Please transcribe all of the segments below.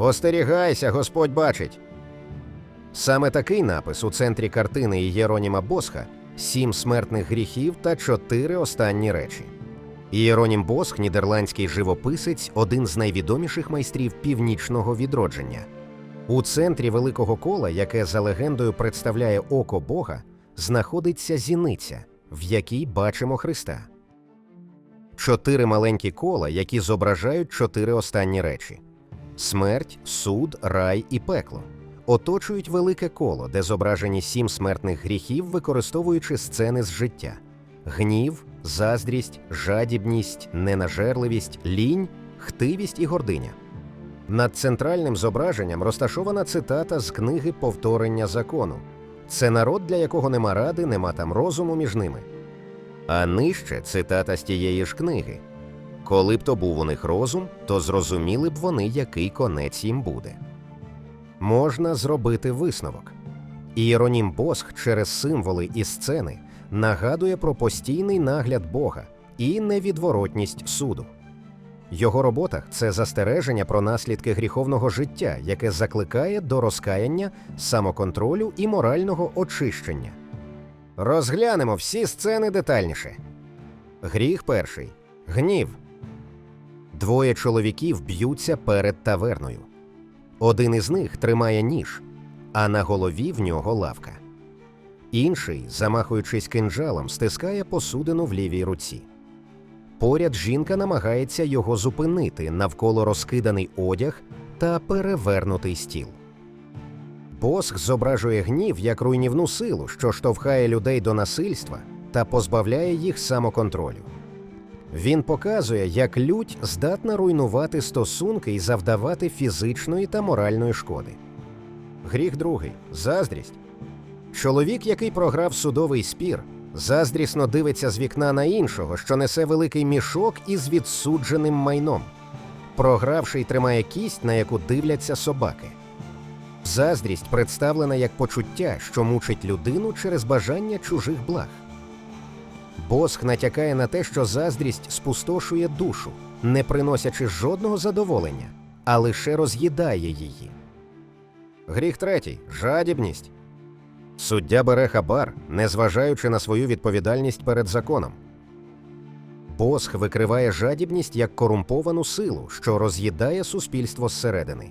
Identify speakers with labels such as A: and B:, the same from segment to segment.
A: Остерігайся, Господь бачить. Саме такий напис у центрі картини Єроніма Босха сім смертних гріхів та чотири останні речі. Єронім Босх, нідерландський живописець, один з найвідоміших майстрів північного відродження. У центрі великого кола, яке за легендою представляє око Бога, знаходиться зіниця, в якій бачимо Христа. Чотири маленькі кола, які зображають чотири останні речі: смерть, суд, рай і пекло. Оточують велике коло, де зображені сім смертних гріхів, використовуючи сцени з життя: гнів, заздрість, жадібність, ненажерливість, лінь, хтивість і гординя. Над центральним зображенням розташована цитата з книги Повторення закону. Це народ, для якого нема ради, нема там розуму між ними. А нижче цитата з тієї ж книги. Коли б то був у них розум, то зрозуміли б вони, який конець їм буде. Можна зробити висновок. Іеронім Босх через символи і сцени нагадує про постійний нагляд Бога і невідворотність суду. Його роботах це застереження про наслідки гріховного життя, яке закликає до розкаяння, самоконтролю і морального очищення. Розглянемо всі сцени детальніше. Гріх перший гнів. Двоє чоловіків б'ються перед таверною. Один із них тримає ніж, а на голові в нього лавка. Інший, замахуючись кинджалом, стискає посудину в лівій руці. Поряд жінка намагається його зупинити навколо розкиданий одяг та перевернутий стіл. Босх зображує гнів як руйнівну силу, що штовхає людей до насильства та позбавляє їх самоконтролю. Він показує, як лють здатна руйнувати стосунки і завдавати фізичної та моральної шкоди. Гріх другий заздрість. Чоловік, який програв судовий спір, заздрісно дивиться з вікна на іншого, що несе великий мішок із відсудженим майном. Програвший тримає кість, на яку дивляться собаки. Заздрість представлена як почуття, що мучить людину через бажання чужих благ. Босх натякає на те, що заздрість спустошує душу, не приносячи жодного задоволення, а лише роз'їдає її. Гріх третій жадібність. Суддя бере хабар, незважаючи на свою відповідальність перед законом. Босх викриває жадібність як корумповану силу, що роз'їдає суспільство зсередини.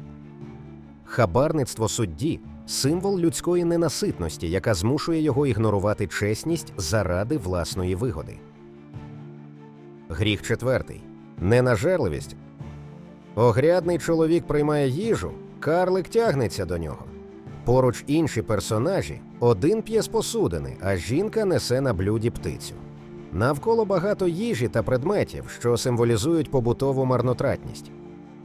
A: Хабарництво судді символ людської ненаситності, яка змушує його ігнорувати чесність заради власної вигоди. Гріх четвертий ненажерливість. Огрядний чоловік приймає їжу, карлик тягнеться до нього. Поруч інші персонажі один п'є з посудини, а жінка несе на блюді птицю. Навколо багато їжі та предметів, що символізують побутову марнотратність.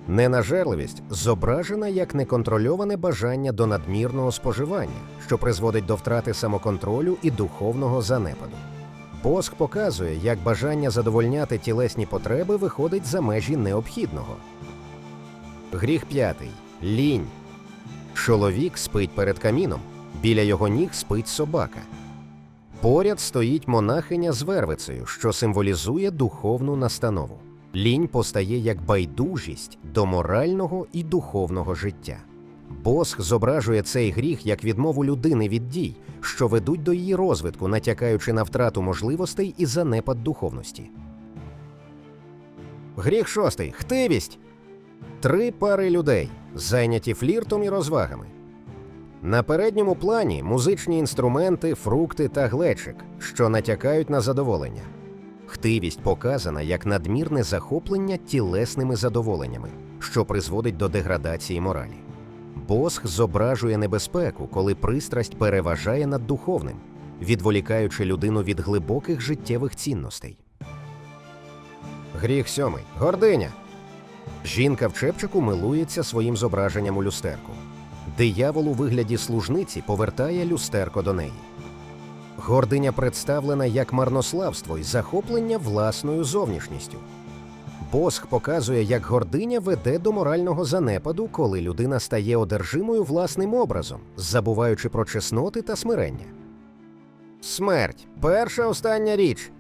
A: Ненажерливість зображена як неконтрольоване бажання до надмірного споживання, що призводить до втрати самоконтролю і духовного занепаду. Босх показує, як бажання задовольняти тілесні потреби виходить за межі необхідного. Гріх п'ятий лінь. Чоловік спить перед каміном, біля його ніг спить собака. Поряд стоїть монахиня з вервицею, що символізує духовну настанову. Лінь постає як байдужість до морального і духовного життя. Босх зображує цей гріх як відмову людини від дій, що ведуть до її розвитку, натякаючи на втрату можливостей і занепад духовності. Гріх шостий хтивість. Три пари людей, зайняті фліртом і розвагами. На передньому плані музичні інструменти, фрукти та глечик, що натякають на задоволення. Хтивість показана як надмірне захоплення тілесними задоволеннями, що призводить до деградації моралі. Босх зображує небезпеку, коли пристрасть переважає над духовним, відволікаючи людину від глибоких життєвих цінностей. Гріх сьомий гординя. Жінка в чепчику милується своїм зображенням у люстерку. Диявол у вигляді служниці повертає люстерко до неї. Гординя представлена як марнославство і захоплення власною зовнішністю. Босх показує, як гординя веде до морального занепаду, коли людина стає одержимою власним образом, забуваючи про чесноти та смирення. Смерть перша остання річ.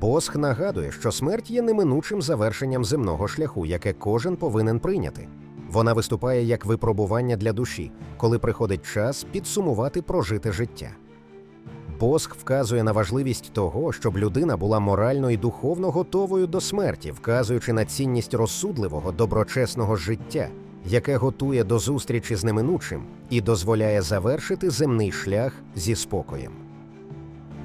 A: Босх нагадує, що смерть є неминучим завершенням земного шляху, яке кожен повинен прийняти. Вона виступає як випробування для душі, коли приходить час підсумувати прожите життя. Босх вказує на важливість того, щоб людина була морально і духовно готовою до смерті, вказуючи на цінність розсудливого, доброчесного життя, яке готує до зустрічі з неминучим і дозволяє завершити земний шлях зі спокоєм.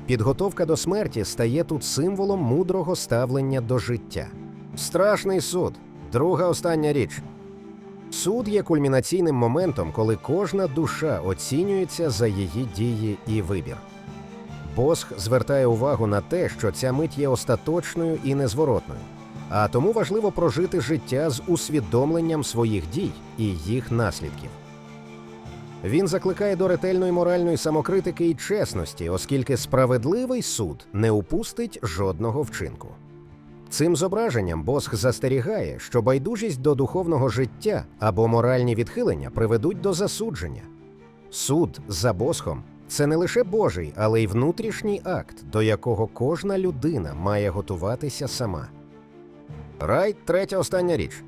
A: Підготовка до смерті стає тут символом мудрого ставлення до життя. Страшний суд друга остання річ. Суд є кульмінаційним моментом, коли кожна душа оцінюється за її дії і вибір. Босх звертає увагу на те, що ця мить є остаточною і незворотною, а тому важливо прожити життя з усвідомленням своїх дій і їх наслідків. Він закликає до ретельної моральної самокритики і чесності, оскільки справедливий суд не упустить жодного вчинку. Цим зображенням Босх застерігає, що байдужість до духовного життя або моральні відхилення приведуть до засудження. Суд за Босхом це не лише Божий, але й внутрішній акт, до якого кожна людина має готуватися сама. Рай третя остання річ.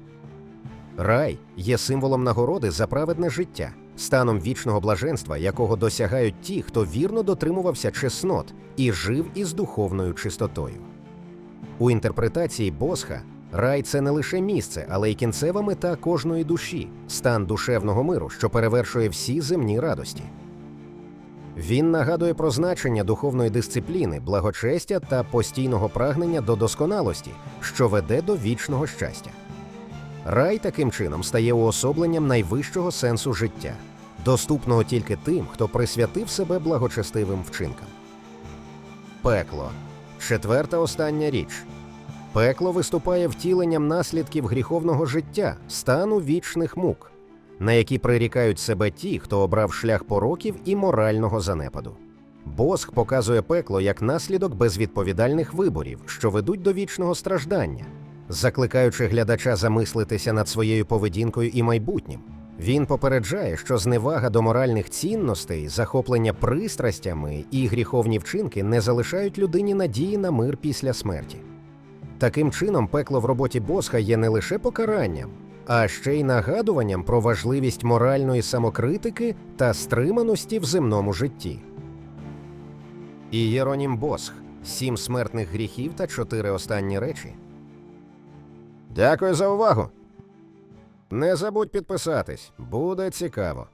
A: Рай є символом нагороди за праведне життя, станом вічного блаженства, якого досягають ті, хто вірно дотримувався чеснот і жив із духовною чистотою. У інтерпретації Босха рай це не лише місце, але й кінцева мета кожної душі, стан душевного миру, що перевершує всі земні радості. Він нагадує про значення духовної дисципліни, благочестя та постійного прагнення до досконалості, що веде до вічного щастя. Рай таким чином стає уособленням найвищого сенсу життя, доступного тільки тим, хто присвятив себе благочестивим вчинкам. Пекло четверта остання річ. Пекло виступає втіленням наслідків гріховного життя, стану вічних мук, на які прирікають себе ті, хто обрав шлях пороків і морального занепаду. Босх показує пекло як наслідок безвідповідальних виборів, що ведуть до вічного страждання, закликаючи глядача замислитися над своєю поведінкою і майбутнім. Він попереджає, що зневага до моральних цінностей, захоплення пристрастями і гріховні вчинки не залишають людині надії на мир після смерті. Таким чином, пекло в роботі Босха є не лише покаранням, а ще й нагадуванням про важливість моральної самокритики та стриманості в земному житті. Ієронім Босх сім смертних гріхів та чотири останні речі. Дякую за увагу. Не забудь підписатись, буде цікаво.